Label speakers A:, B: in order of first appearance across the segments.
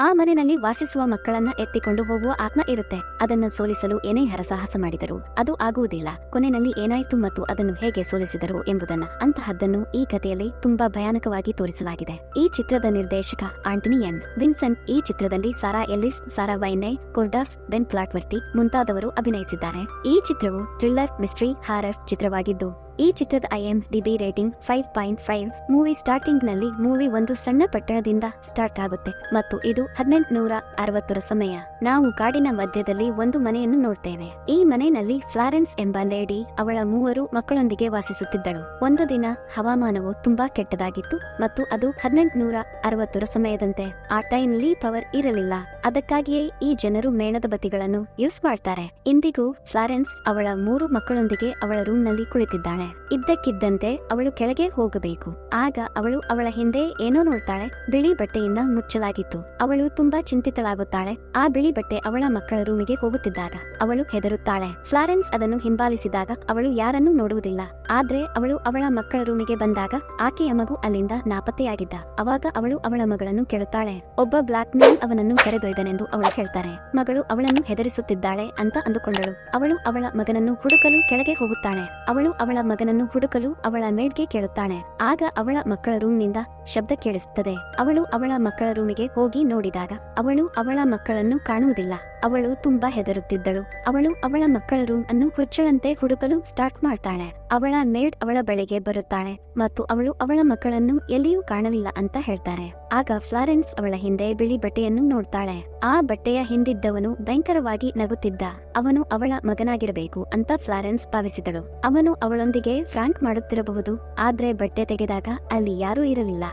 A: ಆ ಮನೆಯಲ್ಲಿ ವಾಸಿಸುವ ಮಕ್ಕಳನ್ನ ಎತ್ತಿಕೊಂಡು ಹೋಗುವ ಆತ್ಮ ಇರುತ್ತೆ. ಅದನ್ನ ಸೋಲಿಸಲು ಏನೇ ಹರಸಾಹಸ ಮಾಡಿದರು ಅದು ಆಗುವುದಿಲ್ಲ. ಕೊನೆಯಲ್ಲಿ ಏನಾಯ್ತು ಮತ್ತು ಅದನ್ನು ಹೇಗೆ ಸೋಲಿಸಿದರು ಎಂಬುದನ್ನ ಅಂತಹದ್ದನ್ನು ಈ ಕಥೆಯಲ್ಲಿ ತುಂಬಾ ಭಯಾನಕವಾಗಿ ತೋರಿಸಲಾಗಿದೆ. ಈ ಚಿತ್ರದ ನಿರ್ದೇಶಕ ಆಂಟನಿ ಎನ್ ವಿನ್ಸನ್ ಈ ಚಿತ್ರದಲ್ಲಿ Sarah Ellis, Sarah Wayne, Cordas, Ben Platworthy ಮುಂತಾದವರು ಅಭಿನಯಿಸಿದ್ದಾರೆ. ಈ ಚಿತ್ರವು ಥ್ರಿಲ್ಲರ್, ಮಿಸ್ಟ್ರಿ, ಹಾರರ್ ಚಿತ್ರವಾಗಿದ್ದು ಈ ಚಿತ್ರದ I M D B rating five point five. Movie ಸ್ಟಾರ್ಟಿಂಗ್ನಲ್ಲಿ movie ಒಂದು ಸಣ್ಣ ಪಟ್ಟಣದಿಂದ ಸ್ಟಾರ್ಟ್ ಆಗುತ್ತೆ ಮತ್ತು ಇದು ಹದಿನೆಂಟುನೂರ ಅರವತ್ತರ ಸಮಯ. ನಾವು ಕಾಡಿನ ಮಧ್ಯದಲ್ಲಿ ಒಂದು ಮನೆಯನ್ನು ನೋಡ್ತೇವೆ. ಈ ಮನೆಯಲ್ಲಿ ಫ್ಲಾರೆನ್ಸ್ ಎಂಬ ಲೇಡಿ ಅವಳ ಮೂವರು ಮಕ್ಕಳೊಂದಿಗೆ ವಾಸಿಸುತ್ತಿದ್ದಳು. ಒಂದು ದಿನ ಹವಾಮಾನವು ತುಂಬಾ ಕೆಟ್ಟದಾಗಿತ್ತು ಮತ್ತು ಅದು ಹದಿನೆಂಟುನೂರ ಅರವತ್ತರ ಸಮಯದಂತೆ ಆ ಟೈಮ್ಲಿ ಪವರ್ ಇರಲಿಲ್ಲ. ಅದಕ್ಕಾಗಿಯೇ ಈ ಜನರು ಮೇಣದ ಬತ್ತಿಗಳನ್ನು ಯೂಸ್ ಮಾಡ್ತಾರೆ. ಇಂದಿಗೂ ಫ್ಲಾರೆನ್ಸ್ ಅವಳ ಮೂರು ಮಕ್ಕಳೊಂದಿಗೆ ಅವಳ ರೂಮ್ನಲ್ಲಿ ಕುಳಿತಿದ್ದಾಳೆ. ಇದ್ದಕ್ಕಿದ್ದಂತೆ ಅವಳು ಕೆಳಗೆ ಹೋಗಬೇಕು. ಆಗ ಅವಳು ಅವಳ ಹಿಂದೆ ಏನೋ ನೋಡ್ತಾಳೆ. ಬಿಳಿ ಬಟ್ಟೆಯಿಂದ ಮುಚ್ಚಲಾಗಿತ್ತು. ಅವಳು ತುಂಬಾ ಚಿಂತಿತಳಾಗುತ್ತಾಳೆ. ಆ ಬಿಳಿ ಬಟ್ಟೆ ಅವಳ ಮಕ್ಕಳ ರೂಮಿಗೆ ಹೋಗುತ್ತಿದ್ದಾಗ ಅವಳು ಹೆದರುತ್ತಾಳೆ. ಫ್ಲಾರೆನ್ಸ್ ಅದನ್ನು ಹಿಂಬಾಲಿಸಿದಾಗ ಅವಳು ಯಾರನ್ನೂ ನೋಡುವುದಿಲ್ಲ. ಆದ್ರೆ ಅವಳು ಅವಳ ಮಕ್ಕಳ ರೂಮಿಗೆ ಬಂದಾಗ ಆಕೆಯ ಮಗು ಅಲ್ಲಿಂದ ನಾಪತ್ತೆಯಾಗಿದ್ದ. ಅವಾಗ ಅವಳು ಅವಳ ಮಗಳನ್ನು ಕೇಳುತ್ತಾಳೆ. ಒಬ್ಬ ಬ್ಲಾಕ್ ಮ್ಯಾನ್ ಅವನನ್ನು ಕರೆದೊಯ್ದನೆಂದು ಅವಳು ಹೇಳ್ತಾರೆ. ಮಗಳು ಅವಳನ್ನು ಹೆದರಿಸುತ್ತಿದ್ದಾಳೆ ಅಂತ ಅಂದುಕೊಂಡಳು. ಅವಳು ಅವಳ ಮಗನನ್ನು ಹುಡುಕಲು ಕೆಳಗೆ ಹೋಗುತ್ತಾಳೆ. ಅವಳು ಅವಳ ಮಗನನ್ನು ಹುಡುಕಲು ಅವಳ ಮೇಡ್ಗೆ ಕೇಳುತ್ತಾಳೆ. ಆಗ ಅವಳ ಮಕ್ಕಳ ರೂಮ್ನಿಂದ ಶಬ್ದ ಕೇಳಿಸುತ್ತದೆ. ಅವಳು ಅವಳ ಮಕ್ಕಳ ರೂಮಿಗೆ ಹೋಗಿ ನೋಡಿದಾಗ ಅವಳು ಅವಳ ಮಕ್ಕಳನ್ನು ಕಾಣುವುದಿಲ್ಲ. ಅವಳು ತುಂಬಾ ಹೆದರುತ್ತಿದ್ದಳು. ಅವಳು ಅವಳ ಮಕ್ಕಳ ರೂಮ್ ಅನ್ನು ಹುಚ್ಚಳಂತೆ ಹುಡುಕಲು ಸ್ಟಾರ್ಟ್ ಮಾಡ್ತಾಳೆ. ಅವಳ ಮೇಡ್ ಅವಳ ಬಳಿಗೆ ಬರುತ್ತಾಳೆ ಮತ್ತು ಅವಳು ಅವಳ ಮಕ್ಕಳನ್ನು ಎಲ್ಲಿಯೂ ಕಾಣಲಿಲ್ಲ ಅಂತ ಹೇಳ್ತಾರೆ. ಆಗ ಫ್ಲಾರೆನ್ಸ್ ಅವಳ ಹಿಂದೆ ಬಿಳಿ ಬಟ್ಟೆಯನ್ನು ನೋಡ್ತಾಳೆ. ಆ ಬಟ್ಟೆಯ ಹಿಂದಿದ್ದವನು ಭಯಂಕರವಾಗಿ ನಗುತ್ತಿದ್ದ. ಅವನು ಅವಳ ಮಗನಾಗಿರಬೇಕು ಅಂತ ಫ್ಲಾರೆನ್ಸ್ ಭಾವಿಸಿದಳು. ಅವನು ಅವಳೊಂದಿಗೆ ಫ್ರಾಂಕ್ ಮಾಡುತ್ತಿರಬಹುದು, ಆದ್ರೆ ಬಟ್ಟೆ ತೆಗೆದಾಗ ಅಲ್ಲಿ ಯಾರೂ ಇರಲಿಲ್ಲ.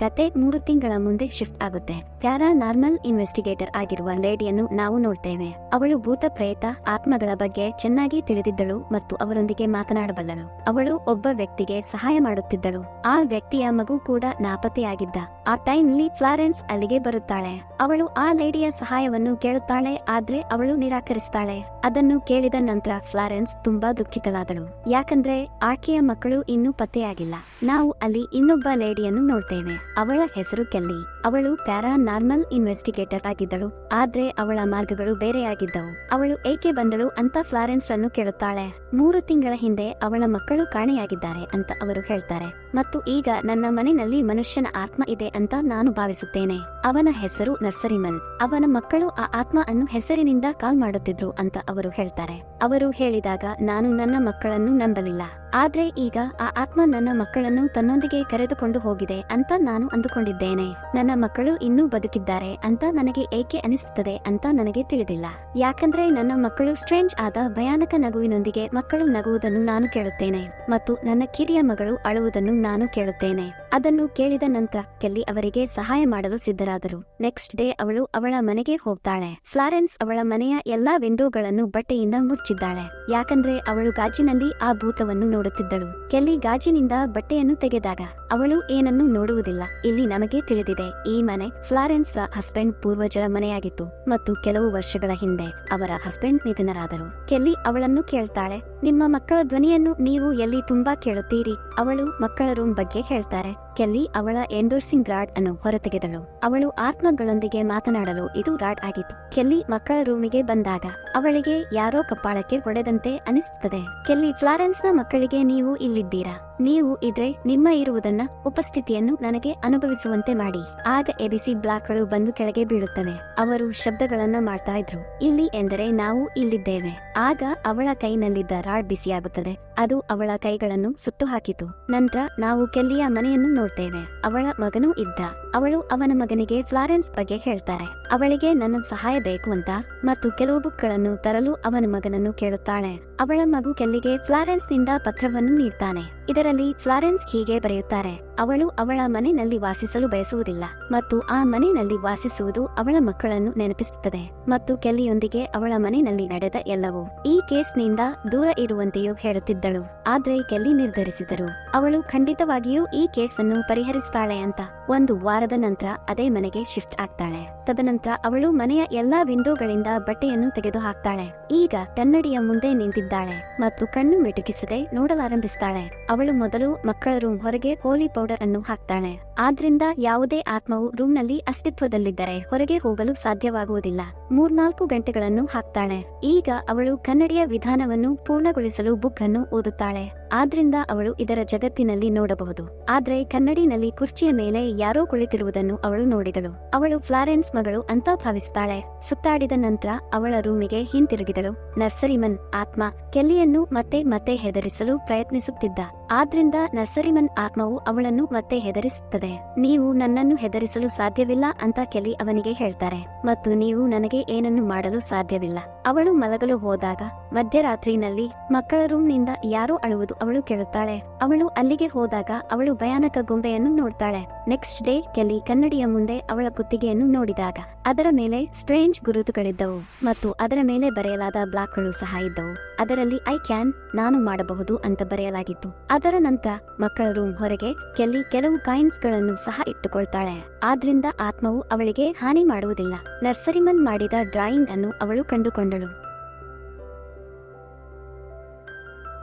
A: ಕತೆ ಮೂರು ತಿಂಗಳ ಮುಂದೆ ಶಿಫ್ಟ್ ಆಗುತ್ತೆ. ಪ್ಯಾರಾ ನಾರ್ಮಲ್ ಇನ್ವೆಸ್ಟಿಗೇಟರ್ ಆಗಿರುವ ಲೇಡಿಯನ್ನು ನಾವು ನೋಡ್ತೇವೆ. ಅವಳು ಭೂತ ಪ್ರೇತ, ಆತ್ಮಗಳ ಬಗ್ಗೆ ಚೆನ್ನಾಗಿ ತಿಳಿದಿದ್ದಳು ಮತ್ತು ಅವರೊಂದಿಗೆ ಮಾತನಾಡಬಲ್ಲಳು. ಅವಳು ಒಬ್ಬ ವ್ಯಕ್ತಿಗೆ ಸಹಾಯ ಮಾಡುತ್ತಿದ್ದಳು. ಆ ವ್ಯಕ್ತಿಯ ಮಗು ಕೂಡ ನಾಪತ್ತೆಯಾಗಿದ್ದ. ಆ ಟೈಮ್ಲಿ ಫ್ಲಾರೆನ್ಸ್ ಅಲ್ಲಿಗೆ ಬರುತ್ತಾಳೆ. ಅವಳು ಆ ಲೇಡಿಯ ಸಹಾಯವನ್ನು ಕೇಳುತ್ತಾಳೆ, ಆದ್ರೆ ಅವಳು ನಿರಾಕರಿಸ್ತಾಳೆ. ಅದನ್ನು ಕೇಳಿದ ನಂತರ ಫ್ಲಾರೆನ್ಸ್ ತುಂಬಾ ದುಃಖಿತಳಾದಳು. ಯಾಕಂದ್ರೆ ಆಕೆಯ ಮಕ್ಕಳು ಇನ್ನೂ ಪತ್ತೆಯಾಗಿಲ್ಲ. ನಾವು ಅಲ್ಲಿ ಇನ್ನೊಬ್ಬ ಲೇಡಿಯನ್ನು ನೋಡ್ತೇವೆ. ಅವಳ ಹೆಸರು ಕೆಲ್ಲಿ. ಅವಳು ಪ್ಯಾರಾ ನಾರ್ಮಲ್ ಇನ್ವೆಸ್ಟಿಗೇಟರ್ ಆಗಿದ್ದಳು, ಆದ್ರೆ ಅವಳ ಮಾರ್ಗಗಳು ಬೇರೆಯಾಗಿದ್ದವು. ಅವಳು ಏಕೆ ಬಂದಳು ಅಂತ ಫ್ಲಾರೆನ್ಸ್ ಅನ್ನು ಕೇಳುತ್ತಾಳೆ. ಮೂರು ತಿಂಗಳ ಹಿಂದೆ ಅವಳ ಮಕ್ಕಳು ಕಾಣೆಯಾಗಿದ್ದಾರೆ ಅಂತ ಅವರು ಹೇಳ್ತಾರೆ. ಮತ್ತು ಈಗ ನನ್ನ ಮನೆಯಲ್ಲಿ ಮನುಷ್ಯನ ಆತ್ಮ ಇದೆ ಅಂತ ನಾನು ಭಾವಿಸುತ್ತೇನೆ. ಅವನ ಹೆಸರು ನರ್ಸರಿಮಲ್. ಅವನ ಮಕ್ಕಳು ಆ ಆತ್ಮ ಅನ್ನು ಹೆಸರಿನಿಂದ ಕಾಲ್ ಮಾಡುತ್ತಿದ್ರು ಅಂತ ಅವರು ಹೇಳ್ತಾರೆ. ಅವರು ಹೇಳಿದಾಗ, ನಾನು ನನ್ನ ಮಕ್ಕಳನ್ನು ನಂಬಲಿಲ್ಲ. ಆದ್ರೆ ಈಗ ಆ ಆತ್ಮ ನನ್ನ ಮಕ್ಕಳನ್ನು ತನ್ನೊಂದಿಗೆ ಕರೆದುಕೊಂಡು ಹೋಗಿದೆ ಅಂತ ನಾನು ಅಂದುಕೊಂಡಿದ್ದೇನೆ. ನನ್ನ ಮಕ್ಕಳು ಇನ್ನೂ ಬದುಕಿದ್ದಾರೆ ಅಂತ ನನಗೆ ಏಕೆ ಅನಿಸುತ್ತದೆ ಅಂತ ನನಗೆ ತಿಳಿದಿಲ್ಲ. ಯಾಕಂದ್ರೆ ನನ್ನ ಮಕ್ಕಳು ಸ್ಟ್ರೇಂಜ್ ಆದ ಭಯಾನಕ ನಗುವಿನೊಂದಿಗೆ ಮಕ್ಕಳು ನಗುವುದನ್ನು ನಾನು ಕೇಳುತ್ತೇನೆ ಮತ್ತು ನನ್ನ ಕಿರಿಯ ಮಗಳು ಅಳುವುದನ್ನು ನಾನು ಕೇಳುತ್ತೇನೆ. ಅದನ್ನು ಕೇಳಿದ ನಂತರ ಕೆಲ್ಲಿ ಅವರಿಗೆ ಸಹಾಯ ಮಾಡಲು ಸಿದ್ಧರಾದರು. ನೆಕ್ಸ್ಟ್ ಡೇ ಅವಳು ಅವಳ ಮನೆಗೆ ಹೋಗ್ತಾಳೆ. ಫ್ಲಾರೆನ್ಸ್ ಅವಳ ಮನೆಯ ಎಲ್ಲಾ ವಿಂಡೋಗಳನ್ನು ಬಟ್ಟೆಯಿಂದ ಮುಚ್ಚಿದ್ದಾಳೆ. ಯಾಕಂದ್ರೆ ಅವಳು ಗಾಜಿನಲ್ಲಿ ಆ ಭೂತವನ್ನು ನೋಡುತ್ತಿದ್ದಳು. ಕೆಲ್ಲಿ ಗಾಜಿನಿಂದ ಬಟ್ಟೆಯನ್ನು ತೆಗೆದಾಗ ಅವಳು ಏನನ್ನು ನೋಡುವುದಿಲ್ಲ. ಇಲ್ಲಿ ನಮಗೆ ತಿಳಿದಿದೆ ಈ ಮನೆ ಫ್ಲಾರೆನ್ಸ್ ರ ಹಸ್ಬೆಂಡ್ ಪೂರ್ವಜರ ಮನೆಯಾಗಿತ್ತು ಮತ್ತು ಕೆಲವು ವರ್ಷಗಳ ಹಿಂದೆ ಅವರ ಹಸ್ಬೆಂಡ್ ನಿಧನರಾದರು. ಕೆಲ್ಲಿ ಅವಳನ್ನು ಕೇಳ್ತಾಳೆ? ನಿಮ್ಮ ಮಕ್ಕಳ ಧ್ವನಿಯನ್ನು ನೀವು ಎಲ್ಲಿ ತುಂಬಾ ಕೇಳುತ್ತೀರಿ? ಅವಳು ಮಕ್ಕಳ ರೂಮ್ ಬಗ್ಗೆ ಹೇಳ್ತಾರೆ. ಕೆಲ್ಲಿ ಅವಳ ಎಂಡೋರ್ಸಿಂಗ್ ರಾಡ್ ಅನ್ನು ಹೊರತೆಗೆದಳು. ಅವಳು ಆತ್ಮಗಳೊಂದಿಗೆ ಮಾತನಾಡಲು ಇದು ರಾಡ್ ಆಗಿತ್ತು. ಕೆಲ್ಲಿ ಮಕ್ಕಳ ರೂಮಿಗೆ ಬಂದಾಗ ಅವಳಿಗೆ ಯಾರೋ ಕಪ್ಪಾಳಕ್ಕೆ ಹೊಡೆದಂತೆ ಅನಿಸುತ್ತದೆ. ಕೆಲ್ಲಿ ಫ್ಲಾರೆನ್ಸ್ನ ಮಕ್ಕಳಿಗೆ ನೀವು ಇಲ್ಲಿದ್ದೀರಾ? ನೀವು ಇದ್ರೆ ನಿಮ್ಮ ಇರುವುದನ್ನ, ಉಪಸ್ಥಿತಿಯನ್ನು ನನಗೆ ಅನುಭವಿಸುವಂತೆ ಮಾಡಿ. ಆಗ ಎಬಿಸಿ ಬ್ಲಾಕ್ಗಳು ಬಂದು ಕೆಳಗೆ ಬೀಳುತ್ತವೆ. ಅವರು ಶಬ್ದಗಳನ್ನ ಮಾಡ್ತಾ ಇದ್ರು. ಇಲ್ಲಿ ಎಂದರೆ ನಾವು ಇಲ್ಲಿದ್ದೇವೆ. ಆಗ ಅವಳ ಕೈನಲ್ಲಿದ್ದ ರಾಡ್ ಬಿಸಿಯಾಗುತ್ತದೆ. ಅದು ಅವಳ ಕೈಗಳನ್ನು ಸುಟ್ಟು ಹಾಕಿತು ನಂತರ ನಾವು ಕೆಲ್ಲಿಯ ಮನೆಯನ್ನು ನೋಡ್ತೇವೆ. ಅವಳ ಮಗನೂ ಇದ್ದ. ಅವಳು ಅವನ ಮಗನಿಗೆ ಫ್ಲಾರೆನ್ಸ್ ಬಗ್ಗೆ ಹೇಳ್ತಾರೆ. ಅವಳಿಗೆ ನನ್ನ ಸಹಾಯ ಬೇಕು ಅಂತ ಮತ್ತು ಕೆಲವು ಬುಕ್ಗಳನ್ನು ತರಲು ಅವನ ಮಗನನ್ನು ಕೇಳುತ್ತಾಳೆ. ಅವಳ ಮಗು ಕೆಲ್ಲಿಗೆ ಫ್ಲಾರೆನ್ಸ್ನಿಂದ ಪತ್ರವನ್ನು ನೀಡ್ತಾನೆ. ಇದರಲ್ಲಿ ಫ್ಲಾರೆನ್ಸ್ ಹೀಗೆ ಬರೆಯುತ್ತಾರೆ. ಅವಳು ಅವಳ ಮನೆಯಲ್ಲಿ ವಾಸಿಸಲು ಬಯಸುವುದಿಲ್ಲ ಮತ್ತು ಆ ಮನೆಯಲ್ಲಿ ವಾಸಿಸುವುದು ಅವಳ ಮಕ್ಕಳನ್ನು ನೆನಪಿಸುತ್ತದೆ ಮತ್ತು ಕೆಲ್ಲಿಯೊಂದಿಗೆ ಅವಳ ಮನೆಯಲ್ಲಿ ನಡೆದ ಎಲ್ಲವೂ ಈ ಕೇಸ್ನಿಂದ ದೂರ ಇರುವಂತೆಯೂ ಹೇಳುತ್ತಿದ್ದಳು ಆದ್ರೆ ಕೆಲ್ಲಿ ನಿರ್ಧರಿಸಿದರು? ಅವಳು ಖಂಡಿತವಾಗಿಯೂ ಈ ಕೇಸ್ ಅನ್ನು ಪರಿಹರಿಸ್ತಾಳೆ ಅಂತ. ಒಂದು ವಾರದ ನಂತರ ಅದೇ ಮನೆಗೆ ಶಿಫ್ಟ್ ಆಗ್ತಾಳೆ. ತದನಂತರ ಅವಳು ಮನೆಯ ಎಲ್ಲಾ ವಿಂಡೋಗಳಿಂದ ಬಟ್ಟೆಯನ್ನು ತೆಗೆದು ಹಾಕ್ತಾಳೆ ಈಗ ಕನ್ನಡಿಯ ಮುಂದೆ ನಿಂತಿದ್ದಾಳೆ ಮತ್ತು ಕಣ್ಣು ಮಿಟುಕಿಸದೆ ನೋಡಲಾರಂಭಿಸ್ತಾಳೆ. ಅವಳು ಮೊದಲು ಮಕ್ಕಳ ರೂಮ್ ಹೊರಗೆ ಹೋಲಿ ಪೌಡರ್ ಅನ್ನು ಹಾಕ್ತಾಳೆ. ಆದ್ರಿಂದ ಯಾವುದೇ ಆತ್ಮವು ರೂಮ್ನಲ್ಲಿ ಅಸ್ತಿತ್ವದಲ್ಲಿದ್ದರೆ ಹೊರಗೆ ಹೋಗಲು ಸಾಧ್ಯವಾಗುವುದಿಲ್ಲ. ಮೂರ್ನಾಲ್ಕು ಗಂಟೆಗಳನ್ನು ಹಾಕ್ತಾಳೆ. ಈಗ ಅವಳು ಕನ್ನಡಿಯ ವಿಧಾನವನ್ನು ಪೂರ್ಣಗೊಳಿಸಲು ಬುಕ್ ಅನ್ನು ಓದುತ್ತಾಳೆ. ಆದ್ರಿಂದ ಅವಳು ಇದರ ಜಗತ್ತಿನಲ್ಲಿ ನೋಡಬಹುದು. ಆದ್ರೆ ಕನ್ನಡಿನಲ್ಲಿ ಕುರ್ಚಿಯ ಮೇಲೆ ಯಾರೋ ಕುಳಿತಿರುವುದನ್ನು ಅವಳು ನೋಡಿದಳು. ಅವಳು ಫ್ಲಾರೆನ್ಸ್ ಮಗಳು ಅಂತ ಭಾವಿಸ್ತಾಳೆ. ಸುತ್ತಾಡಿದ ನಂತರ ಅವಳ ರೂಮಿಗೆ ಹಿಂತಿರುಗಿದಳು. ನರ್ಸರಿಮನ್ ಆತ್ಮ ಕೆಲ್ಲಿಯನ್ನು ಮತ್ತೆ ಮತ್ತೆ ಹೆದರಿಸಲು ಪ್ರಯತ್ನಿಸುತ್ತಿದ್ದ. ಆದ್ರಿಂದ ನರ್ಸರಿಮನ್ ಆತ್ಮವು ಅವಳನ್ನು ಮತ್ತೆ ಹೆದರಿಸುತ್ತದೆ. ನೀವು ನನ್ನನ್ನು ಹೆದರಿಸಲು ಸಾಧ್ಯವಿಲ್ಲ ಅಂತ ಕೆಲಿ ಅವನಿಗೆ ಹೇಳ್ತಾರೆ. ಮತ್ತು ನೀವು ನನಗೆ ಏನನ್ನು ಮಾಡಲು ಸಾಧ್ಯವಿಲ್ಲ. ಅವಳು ಮಲಗಲು ಹೋದಾಗ ಮಧ್ಯರಾತ್ರಿನಲ್ಲಿ ಮಕ್ಕಳ ರೂಮ್ನಿಂದ ಯಾರೋ ಅಳುವುದು ಅವಳು ಕೇಳುತ್ತಾಳೆ. ಅವಳು ಅಲ್ಲಿಗೆ ಹೋದಾಗ ಅವಳು ಭಯಾನಕ ಗೊಂಬೆಯನ್ನು ನೋಡ್ತಾಳೆ. ನೆಕ್ಸ್ಟ್ ಡೇ ಕೆಲಿ ಕನ್ನಡಿಯ ಮುಂದೆ ಅವಳ ಕುತ್ತಿಗೆಯನ್ನು ನೋಡಿದಾಗ ಅದರ ಮೇಲೆ ಸ್ಟ್ರೇಂಜ್ ಗುರುತುಗಳಿದ್ದವು ಮತ್ತು ಅದರ ಮೇಲೆ ಬರೆಯಲಾದ ಬ್ಲಾಕ್ಗಳು ಸಹ ಇದ್ದವು. ಅದರಲ್ಲಿ ಐ ಕ್ಯಾನ್ ನಾನು ಮಾಡಬಹುದು ಅಂತ ಬರೆಯಲಾಗಿತ್ತು. ಅದರ ನಂತರ, ಮಕ್ಕಳ ರೂಮ್ ಹೊರಗೆ ಕೆಲ್ಲಿ ಕೆಲವು ಕಾಯಿನ್ಸ್ಗಳನ್ನು ಸಹ ಇಟ್ಟುಕೊಳ್ತಾಳೆ. ಆದ್ರಿಂದ ಆತ್ಮವು ಅವಳಿಗೆ ಹಾನಿ ಮಾಡುವುದಿಲ್ಲ. ನರ್ಸರಿಮನ್ ಮಾಡಿದ ಡ್ರಾಯಿಂಗ್ ಅನ್ನು ಅವಳು ಕಂಡುಕೊಂಡಳು.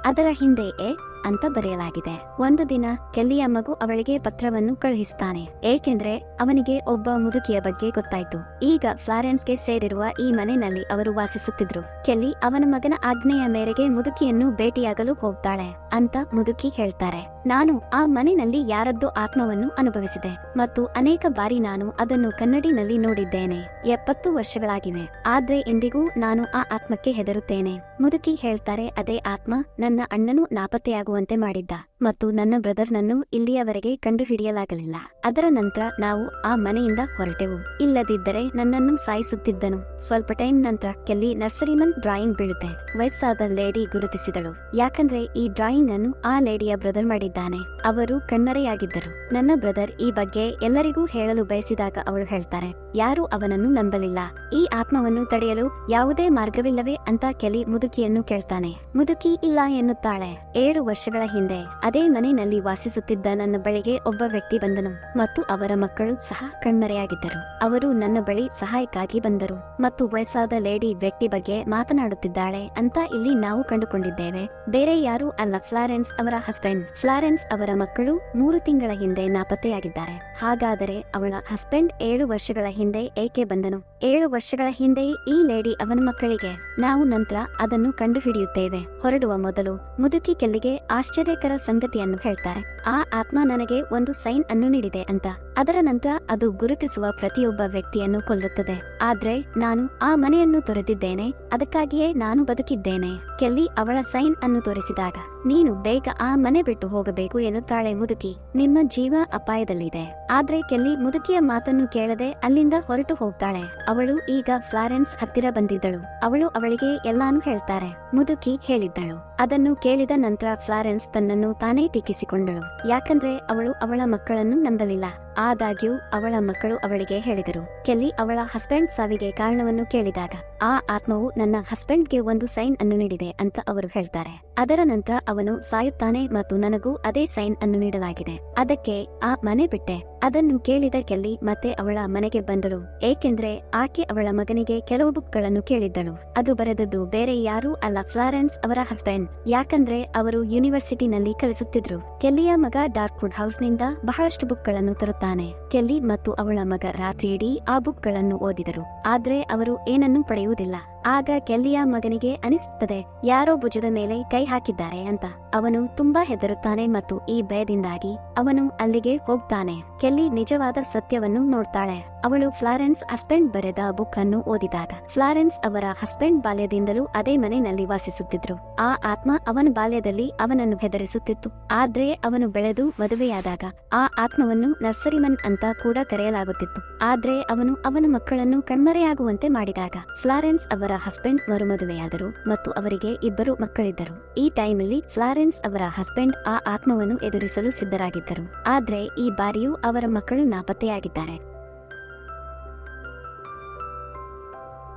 A: ಅದರ ಹಿಂದೆ ಎ ಅಂತ ಬರೆಯಲಾಗಿದೆ. ಒಂದು ದಿನ ಕೆಲ್ಲಿಯ ಮಗು ಅವಳಿಗೆ ಪತ್ರವನ್ನು ಕಳುಹಿಸ್ತಾನೆ. ಏಕೆಂದ್ರೆ ಅವನಿಗೆ ಒಬ್ಬ ಮುದುಕಿಯ ಬಗ್ಗೆ ಗೊತ್ತಾಯ್ತು. ಈಗ ಫ್ಲಾರೆನ್ಸ್ಗೆ ಸೇರಿರುವ ಈ ಮನೆಯಲ್ಲಿ ಅವರು ವಾಸಿಸುತ್ತಿದ್ರು. ಕೆಲ್ಲಿ ಅವನ ಮಗನ ಆಜ್ಞೆಯ ಮೇರೆಗೆ ಮುದುಕಿಯನ್ನು ಭೇಟಿಯಾಗಲು ಹೋಗ್ತಾಳೆ ಅಂತ ಮುದುಕಿ ಹೇಳ್ತಾರೆ. ನಾನು ಆ ಮನೆಯಲ್ಲಿ ಯಾರದ್ದೋ ಆತ್ಮವನ್ನು ಅನುಭವಿಸಿದೆ ಮತ್ತು ಅನೇಕ ಬಾರಿ ನಾನು ಅದನ್ನು ಕನ್ನಡಿನಲ್ಲಿ ನೋಡಿದ್ದೇನೆ. ಎಪ್ಪತ್ತು ವರ್ಷಗಳಾಗಿವೆ. ಆದ್ರೆ ಇಂದಿಗೂ ನಾನು ಆ ಆತ್ಮಕ್ಕೆ ಹೆದರುತ್ತೇನೆ. ಮುದುಕಿ ಹೇಳ್ತಾರೆ, ಅದೇ ಆತ್ಮ, ನನ್ನ ಅಣ್ಣನು ನಾಪತ್ತೆಯಾಗುವಂತೆ ಮಾಡಿದ್ದ ಮತ್ತು ನನ್ನ ಬ್ರದರ್ನನ್ನು ಇಲ್ಲಿಯವರೆಗೆ ಕಂಡುಹಿಡಿಯಲಾಗಲಿಲ್ಲ. ಅದರ ನಂತರ ನಾವು ಆ ಮನೆಯಿಂದ ಹೊರಟೆವು. ಇಲ್ಲದಿದ್ದರೆ ನನ್ನನ್ನು ಸಾಯಿಸುತ್ತಿದ್ದನು. ಸ್ವಲ್ಪ ಟೈಮ್ ನಂತರ ಕೆಲ್ಲಿ ನರ್ಸರಿಮನ್ ಡ್ರಾಯಿಂಗ್ ಬೀಳುತ್ತೆ, ವಯಸ್ಸಾದ ಲೇಡಿ ಗುರುತಿಸಿದಳು. ಯಾಕಂದ್ರೆ ಈ ಡ್ರಾಯಿಂಗ್ ಅನ್ನು ಆ ಲೇಡಿಯ ಬ್ರದರ್ ಮಾಡಿದ್ದಾನೆ. ಅವರು ಕಣ್ಮರೆಯಾಗಿದ್ದರು. ನನ್ನ ಬ್ರದರ್ ಈ ಬಗ್ಗೆ ಎಲ್ಲರಿಗೂ ಹೇಳಲು ಬಯಸಿದಾಗ ಅವಳು ಹೇಳ್ತಾರೆ, ಯಾರು ಅವನನ್ನು ನಂಬಲಿಲ್ಲ. ಈ ಆತ್ಮವನ್ನು ತಡೆಯಲು ಯಾವುದೇ ಮಾರ್ಗವಿಲ್ಲವೇ ಅಂತ ಕೆಲಿ ಮುದುಕಿಯನ್ನು ಕೇಳ್ತಾನೆ. ಮುದುಕಿ ಇಲ್ಲ ಎನ್ನುತ್ತಾಳೆ. ಏಳು ವರ್ಷಗಳ ಹಿಂದೆ ಅದೇ ಮನೆಯಲ್ಲಿ ವಾಸಿಸುತ್ತಿದ್ದ ನನ್ನ ಬಳಿಗೆ ಒಬ್ಬ ವ್ಯಕ್ತಿ ಬಂದನು ಮತ್ತು ಅವರ ಮಕ್ಕಳು ಸಹ ಕಣ್ಮರೆಯಾಗಿದ್ದರು. ಅವರು ನನ್ನ ಬಳಿ ಸಹಾಯಕ್ಕಾಗಿ ಬಂದರು ಮತ್ತು ವಯಸ್ಸಾದ ಲೇಡಿ ವ್ಯಕ್ತಿ ಬಗ್ಗೆ ಮಾತನಾಡುತ್ತಿದ್ದಾಳೆ ಅಂತ ಇಲ್ಲಿ ನಾವು ಕಂಡುಕೊಂಡಿದ್ದೇವೆ. ಬೇರೆ ಯಾರೂ ಅಲ್ಲ ಫ್ಲಾರೆನ್ಸ್ ಅವರ ಹಸ್ಬೆಂಡ್. ಫ್ಲಾರೆನ್ಸ್ ಅವರ ಮಕ್ಕಳು ಮೂರು ತಿಂಗಳ ಹಿಂದೆ ನಾಪತ್ತೆಯಾಗಿದ್ದಾರೆ. ಹಾಗಾದರೆ ಅವಳ ಹಸ್ಬೆಂಡ್ ಏಳು ವರ್ಷಗಳ ಹಿಂದೆ ಏಕೆ ಬಂದನು? ಏಳು ವರ್ಷಗಳ ಹಿಂದೆ ಈ ಲೇಡಿ ಅವನ ಮಕ್ಕಳಿಗೆ ನಾವು ನಂತರ ಅದನ್ನು ಕಂಡುಹಿಡಿಯುತ್ತೇವೆ. ಹೊರಡುವ ಮೊದಲು ಮುದುಕಿ ಕೆಲ್ಲಿಗೆ ಆಶ್ಚರ್ಯಕರ ಸಂಗತಿಯನ್ನು ಹೇಳ್ತಾರೆ. ಆ ಆತ್ಮ ನನಗೆ ಒಂದು ಸೈನ್ ಅನ್ನು ನೀಡಿದೆ ಅಂತ. ಅದರ ನಂತರ ಅದು ಗುರುತಿಸುವ ಪ್ರತಿಯೊಬ್ಬ ವ್ಯಕ್ತಿಯನ್ನು ಕೊಲ್ಲುತ್ತದೆ. ಆದ್ರೆ ನಾನು ಆ ಮನೆಯನ್ನು ತೊರೆದಿದ್ದೇನೆ, ಅದಕ್ಕಾಗಿಯೇ ನಾನು ಬದುಕಿದ್ದೇನೆ. ಕೆಲ್ಲಿ ಅವಳ ಸೈನ್ ಅನ್ನು ತೋರಿಸಿದಾಗ, ನೀನು ಬೇಗ ಆ ಮನೆ ಬಿಟ್ಟು ಹೋಗಬೇಕು ಎನ್ನುತ್ತಾಳೆ ಮುದುಕಿ. ನಿಮ್ಮ ಜೀವ ಅಪಾಯದಲ್ಲಿದೆ. ಆದ್ರೆ ಕೆಲ್ಲಿ ಮುದುಕಿಯ ಮಾತನ್ನು ಕೇಳದೆ ಅಲ್ಲಿಂದ ಹೊರಟು ಹೋಗ್ತಾಳೆ. ಅವಳು ಈಗ ಫ್ಲಾರೆನ್ಸ್ ಹತ್ತಿರ ಬಂದಿದ್ದಳು. ಅವಳು ಅವಳಿಗೆ ಎಲ್ಲಾನು ಹೇಳ್ತಾರೆ. ಮುದುಕಿ ಹೇಳಿದ್ದಳು. ಅದನ್ನು ಕೇಳಿದ ನಂತರ ಫ್ಲಾರೆನ್ಸ್ ತನ್ನನ್ನು ತಾನೇ ಟೀಕಿಸಿಕೊಂಡಳು. ಯಾಕಂದ್ರೆ ಅವಳು ಅವಳ ಮಕ್ಕಳನ್ನು ನಂಬಲಿಲ್ಲ. ಆದಾಗ್ಯೂ, ಅವಳ ಮಕ್ಕಳು ಅವಳಿಗೆ ಹೇಳಿದರು. ಕೆಲ್ಲಿ ಅವಳ ಹಸ್ಬೆಂಡ್ ಸಾವಿಗೆ ಕಾರಣವನ್ನು ಕೇಳಿದಾಗ, ಆ ಆತ್ಮವು ನನ್ನ ಹಸ್ಬೆಂಡ್ಗೆ ಒಂದು ಸೈನ್ ಅನ್ನು ನೀಡಿದೆ ಅಂತ ಅವರು ಹೇಳ್ತಾರೆ. ಅದರ ನಂತರ ಅವನು ಸಾಯುತ್ತಾನೆ ಮತ್ತು ನನಗೂ ಅದೇ ಸೈನ್ ಅನ್ನು ನೀಡಲಾಗಿದೆ. ಅದಕ್ಕೆ, ಆ ಮನೆ ಬಿಟ್ಟೆ. ಅದನ್ನು ಕೇಳಿದ ಕೆಲ್ಲಿ ಮತ್ತೆ ಅವಳ ಮನೆಗೆ ಬಂದಳು, ಏಕೆಂದ್ರೆ ಆಕೆ ಅವಳ ಮಗನಿಗೆ ಕೆಲವು ಬುಕ್ಗಳನ್ನು ಕೇಳಿದ್ದಳು. ಅದು ಬರೆದದ್ದು ಬೇರೆ ಯಾರೂ ಅಲ್ಲ ಫ್ಲಾರೆನ್ಸ್ ಅವರ ಹಸ್ಬೆಂಡ್. ಯಾಕಂದ್ರೆ ಅವರು ಯೂನಿವರ್ಸಿಟಿನಲ್ಲಿ ಕಲಿಸುತ್ತಿದ್ರು. ಕೆಲ್ಲಿಯ ಮಗ ಡಾರ್ಕ್ ಡಾರ್ಕ್ವುಡ್ ಹೌಸ್ನಿಂದ ಬಹಳಷ್ಟು ಬುಕ್ಗಳನ್ನು ತರುತ್ತಾನೆ. ಕೆಲ್ಲಿ ಮತ್ತು ಅವಳ ಮಗ ರಾತ್ರಿಯಿಡೀ ಆ ಬುಕ್ಗಳನ್ನು ಓದಿದರು. ಆದ್ರೆ ಅವರು ಏನನ್ನೂ ಪಡೆಯುವುದಿಲ್ಲ. ಆಗ ಕೆಲ್ಲಿಯ ಮಗನಿಗೆ ಅನಿಸುತ್ತದೆ, ಯಾರೋ ಭುಜದ ಮೇಲೆ ಕೈ ಹಾಕಿದ್ದಾರೆ ಅಂತ. ಅವನು ತುಂಬಾ ಹೆದರುತ್ತಾನೆ ಮತ್ತು ಈ ಭಯದಿಂದಾಗಿ ಅವನು ಅಲ್ಲಿಗೆ ಹೋಗ್ತಾನೆ. ಕೆಲ್ಲಿ ನಿಜವಾದ ಸತ್ಯವನ್ನು ನೋಡ್ತಾಳೆ. ಅವಳು ಫ್ಲಾರೆನ್ಸ್ ಹಸ್ಬೆಂಡ್ ಬರೆದ ಬುಕ್ ಅನ್ನು ಓದಿದಾಗ, ಫ್ಲಾರೆನ್ಸ್ ಅವರ ಹಸ್ಬೆಂಡ್ ಬಾಲ್ಯದಿಂದಲೂ ಅದೇ ಮನೆಯಲ್ಲಿ ವಾಸಿಸುತ್ತಿದ್ರು. ಆ ಆತ್ಮ ಅವನ ಬಾಲ್ಯದಲ್ಲಿ ಅವನನ್ನು ಹೆದರಿಸುತ್ತಿತ್ತು. ಆದ್ರೆ ಅವನು ಬೆಳೆದು ಮದುವೆಯಾದಾಗ, ಆ ಆತ್ಮವನ್ನು ನರ್ಸರಿಮನ್ ಅಂತ ಕೂಡ ಕರೆಯಲಾಗುತ್ತಿತ್ತು. ಆದ್ರೆ ಅವನು ಅವನ ಮಕ್ಕಳನ್ನು ಕಣ್ಮರೆಯಾಗುವಂತೆ ಮಾಡಿದಾಗ, ಫ್ಲಾರೆನ್ಸ್ ಅವರ ಹಸ್ಬೆಂಡ್ ಮರುಮದುವೆಯಾದರು ಮತ್ತು ಅವರಿಗೆ ಇಬ್ಬರು ಮಕ್ಕಳಿದ್ದರು. ಈ ಟೈಮಲ್ಲಿ ಫ್ಲಾರೆನ್ಸ್ ಅವರ ಹಸ್ಬೆಂಡ್ ಆ ಆತ್ಮವನ್ನು ಎದುರಿಸಲು ಸಿದ್ಧರಾಗಿದ್ದರು. ಆದ್ರೆ ಈ ಬಾರಿಯೂ ಅವರ ಮಕ್ಕಳು ನಾಪತ್ತೆಯಾಗಿದ್ದಾರೆ.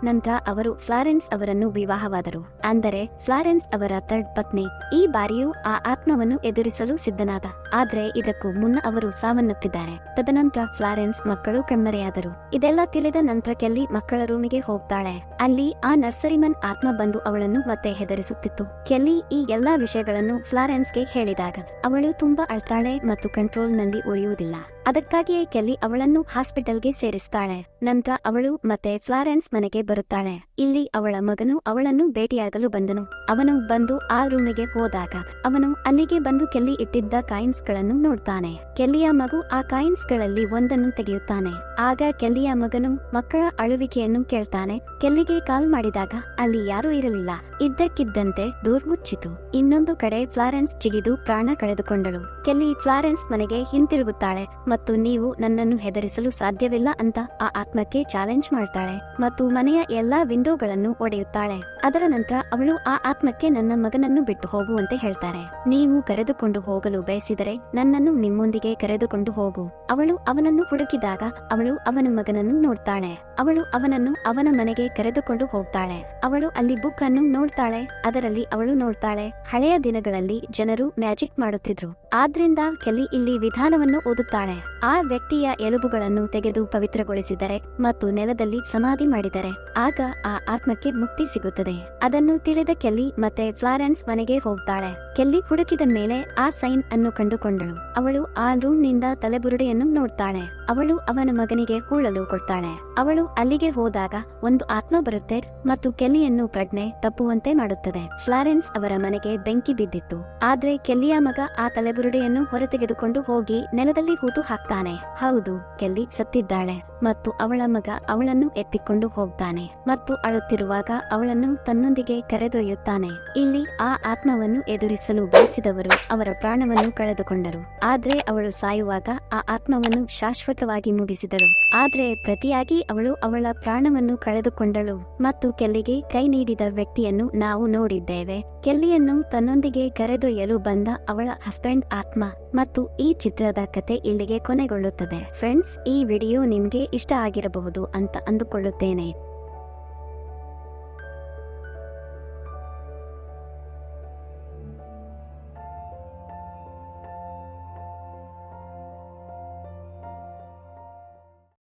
A: ನಂತರ ಅವರು ಫ್ಲಾರೆನ್ಸ್ ಅವರನ್ನು ವಿವಾಹವಾದರು. ಅಂದರೆ, ಫ್ಲಾರೆನ್ಸ್ ಅವರ ಥರ್ಡ್ ಪತ್ನಿ, ಈ ಬಾರಿಯೂ ಆ ಆತ್ಮವನ್ನು ಎದುರಿಸಲು ಸಿದ್ಧನಾದ. ಆದರೆ, ಇದಕ್ಕೂ ಮುನ್ನ ಅವರು ಸಾವನ್ನಪ್ಪಿದ್ದಾರೆ. ತದನಂತರ ಫ್ಲಾರೆನ್ಸ್ ಮಕ್ಕಳು ಕಣ್ಮರೆಯಾದರು ಇದೆಲ್ಲ ತಿಳಿದ ನಂತರ ಕೆಲ್ಲಿ ಮಕ್ಕಳ ರೂಮಿಗೆ ಹೋಗ್ತಾಳೆ. ಅಲ್ಲಿ ಆ ನರ್ಸರಿಮನ್ ಆತ್ಮ ಬಂದು ಅವಳನ್ನು ಮತ್ತೆ ಹೆದರಿಸುತ್ತಿತ್ತು. ಕೆಲ್ಲಿ ಈ ಎಲ್ಲಾ ವಿಷಯಗಳನ್ನು ಫ್ಲಾರೆನ್ಸ್ಗೆ ಹೇಳಿದಾಗ, ಅವಳು ತುಂಬಾ ಅಳ್ತಾಳೆ ಮತ್ತು ಕಂಟ್ರೋಲ್ನಲ್ಲಿ ಉಳಿಯುವುದಿಲ್ಲ. ಅದಕ್ಕಾಗಿಯೇ ಕೆಲ್ಲಿ ಅವಳನ್ನು ಹಾಸ್ಪಿಟಲ್ಗೆ ಸೇರಿಸ್ತಾಳೆ. ನಂತರ ಅವಳು ಮತ್ತೆ ಫ್ಲಾರೆನ್ಸ್ ಮನೆಗೆ ಬರುತ್ತಾಳೆ. ಇಲ್ಲಿ ಅವಳ ಮಗನು ಅವಳನ್ನು ಭೇಟಿಯಾಗಲು ಬಂದನು. ಅವನು ಬಂದು ಆ ರೂಮಿಗೆ ಹೋದಾಗ ಅವನು ಅಲ್ಲಿಗೆ ಬಂದು ಕೆಲ್ಲಿ ಇಟ್ಟಿದ್ದ ಕಾಯಿನ್ಸ್ಗಳನ್ನು ನೋಡ್ತಾನೆ. ಕೆಲ್ಲಿಯ ಮಗು ಆ ಕಾಯಿನ್ಸ್ಗಳಲ್ಲಿ ಒಂದನ್ನು ತೆಗೆಯುತ್ತಾನೆ. ಆಗ ಕೆಲ್ಲಿಯ ಮಗನು ಮಕ್ಕಳ ಅಳುವಿಕೆಯನ್ನು ಕೇಳ್ತಾನೆ. ಕೆಲ್ಲಿಗೆ ಕಾಲ್ ಮಾಡಿದಾಗ ಅಲ್ಲಿ ಯಾರೂ ಇರಲಿಲ್ಲ. ಇದ್ದಕ್ಕಿದ್ದಂತೆ ದೂರ್ ಮುಚ್ಚಿತು ಇನ್ನೊಂದು ಕಡೆ ಫ್ಲಾರೆನ್ಸ್ ಜಿಗಿದು ಪ್ರಾಣ ಕಳೆದುಕೊಂಡಳು. ಕೆಲ್ಲಿ ಫ್ಲಾರೆನ್ಸ್ ಮನೆಗೆ ಹಿಂತಿರುಗುತ್ತಾಳೆ ಮತ್ತು ನೀವು ನನ್ನನ್ನು ಹೆದರಿಸಲು ಸಾಧ್ಯವಿಲ್ಲ ಅಂತ ಆ ಆತ್ಮಕ್ಕೆ ಚಾಲೆಂಜ್ ಮಾಡ್ತಾಳೆ ಮತ್ತು ಮನೆಯ ಎಲ್ಲಾ ವಿಂಡೋಗಳನ್ನು ಒಡೆಯುತ್ತಾಳೆ. ಅದರ ನಂತರ ಅವಳು ಆ ಆತ್ಮಕ್ಕೆ ನನ್ನ ಮಗನನ್ನು ಬಿಟ್ಟು ಹೋಗುವಂತೆ ಹೇಳ್ತಾರೆ. ನೀವು ಕರೆದುಕೊಂಡು ಹೋಗಲು ಬಯಸಿದರೆ ನನ್ನನ್ನು ನಿಮ್ಮೊಂದಿಗೆ ಕರೆದುಕೊಂಡು ಹೋಗು. ಅವಳು ಅವನನ್ನು ಹುಡುಕಿದಾಗ ಅವಳು ಅವನ ಮಗನನ್ನು ನೋಡ್ತಾಳೆ. ಅವಳು ಅವನನ್ನು ಅವನ ಮನೆಗೆ ಕರೆದುಕೊಂಡು ಹೋಗ್ತಾಳೆ. ಅವಳು ಅಲ್ಲಿ ಬುಕ್ ಅನ್ನು ನೋಡ್ತಾಳೆ. ಅದರಲ್ಲಿ ಅವಳು ನೋಡ್ತಾಳೆ. ಹಳೆಯ ದಿನಗಳಲ್ಲಿ ಜನರು ಮ್ಯಾಜಿಕ್ ಮಾಡುತ್ತಿದ್ರು. ಆದ್ರಿಂದ ಕೆಲಿ ಇಲ್ಲಿ ವಿಧಾನವನ್ನು ಓದುತ್ತಾಳೆ. ಆ ವ್ಯಕ್ತಿಯ ಎಲುಬುಗಳನ್ನು ತೆಗೆದು ಪವಿತ್ರಗೊಳಿಸಿದರೆ ಮತ್ತು ನೆಲದಲ್ಲಿ ಸಮಾಧಿ ಮಾಡಿದರೆ ಆಗ ಆ ಆತ್ಮಕ್ಕೆ ಮುಕ್ತಿ ಸಿಗುತ್ತದೆ. ಅದನ್ನು ತಿಳಿದ ಕೆಲ್ಲಿ ಮತ್ತೆ ಫ್ಲಾರೆನ್ಸ್ ಮನೆಗೆ ಹೋಗ್ತಾಳೆ. ಕೆಲ್ಲಿ ಹುಡುಕಿದ ಮೇಲೆ ಆ ಸೈನ್ ಅನ್ನು ಕಂಡುಕೊಂಡಳು. ಅವಳು ಆ ರೂಮ್ನಿಂದ ತಲೆಬುರುಡೆಯನ್ನು ನೋಡ್ತಾಳೆ. ಅವಳು ಅವನ ಮಗನಿಗೆ ಹೂಳಲು ಕೊಡ್ತಾಳೆ. ಅವಳು ಅಲ್ಲಿಗೆ ಹೋದಾಗ ಒಂದು ಆತ್ಮ ಬರುತ್ತೆ ಮತ್ತು ಕೆಲ್ಲಿಯನ್ನು ಪ್ರಜ್ಞೆ ತಪ್ಪುವಂತೆ ಮಾಡುತ್ತದೆ. ಫ್ಲಾರೆನ್ಸ್ ಅವರ ಮನೆಗೆ ಬೆಂಕಿ ಬಿದ್ದಿತ್ತು. ಆದ್ರೆ ಕೆಲ್ಲಿಯ ಮಗ ಆ ತಲೆಬುರುಡೆಯನ್ನು ಹೊರತೆಗೆದುಕೊಂಡು ಹೋಗಿ ನೆಲದಲ್ಲಿ ಹೂತು ಹಾಕ್ತಾನೆ. ಹೌದು, ಕೆಲ್ಲಿ ಸತ್ತಿದ್ದಾಳೆ ಮತ್ತು ಅವಳ ಮಗ ಅವಳನ್ನು ಎತ್ತಿಕೊಂಡು ಹೋಗ್ತಾನೆ ಮತ್ತು ಅಳುತ್ತಿರುವಾಗ ಅವಳನ್ನು ತನ್ನೊಂದಿಗೆ ಕರೆದೊಯ್ಯುತ್ತಾನೆ. ಇಲ್ಲಿ ಆ ಆತ್ಮವನ್ನು ಎದುರಿಸಲು ಬಯಸಿದವರು ಅವರ ಪ್ರಾಣವನ್ನು ಕಳೆದುಕೊಂಡರು. ಆದ್ರೆ ಅವಳು ಸಾಯುವಾಗ ಆ ಆತ್ಮವನ್ನು ಶಾಶ್ವತವಾಗಿ ಮುಗಿಸಿದಳು ಆದ್ರೆ ಪ್ರತಿಯಾಗಿ ಅವಳು ಅವಳ ಪ್ರಾಣವನ್ನು ಕಳೆದುಕೊಂಡಳು ಮತ್ತು ಕೆಲ್ಲಿಗೆ ಕೈ ನೀಡಿದ ವ್ಯಕ್ತಿಯನ್ನು ನಾವು ನೋಡಿದ್ದೇವೆ. ಕೆಲ್ಲಿಯನ್ನು ತನ್ನೊಂದಿಗೆ ಕರೆದೊಯ್ಯಲು ಬಂದ ಅವಳ ಹಸ್ಬೆಂಡ್ ಆತ್ಮ ಮತ್ತು ಈ ಚಿತ್ರದ ಕತೆ ಇಲ್ಲಿಗೆ ಕೊನೆಗೊಳ್ಳುತ್ತದೆ. ಫ್ರೆಂಡ್ಸ್ ಈ ವಿಡಿಯೋ ನಿಮ್ಗೆ ಇಷ್ಟ ಆಗಿರಬಹುದು ಅಂತ ಅಂದುಕೊಳ್ಳುತ್ತೇನೆ.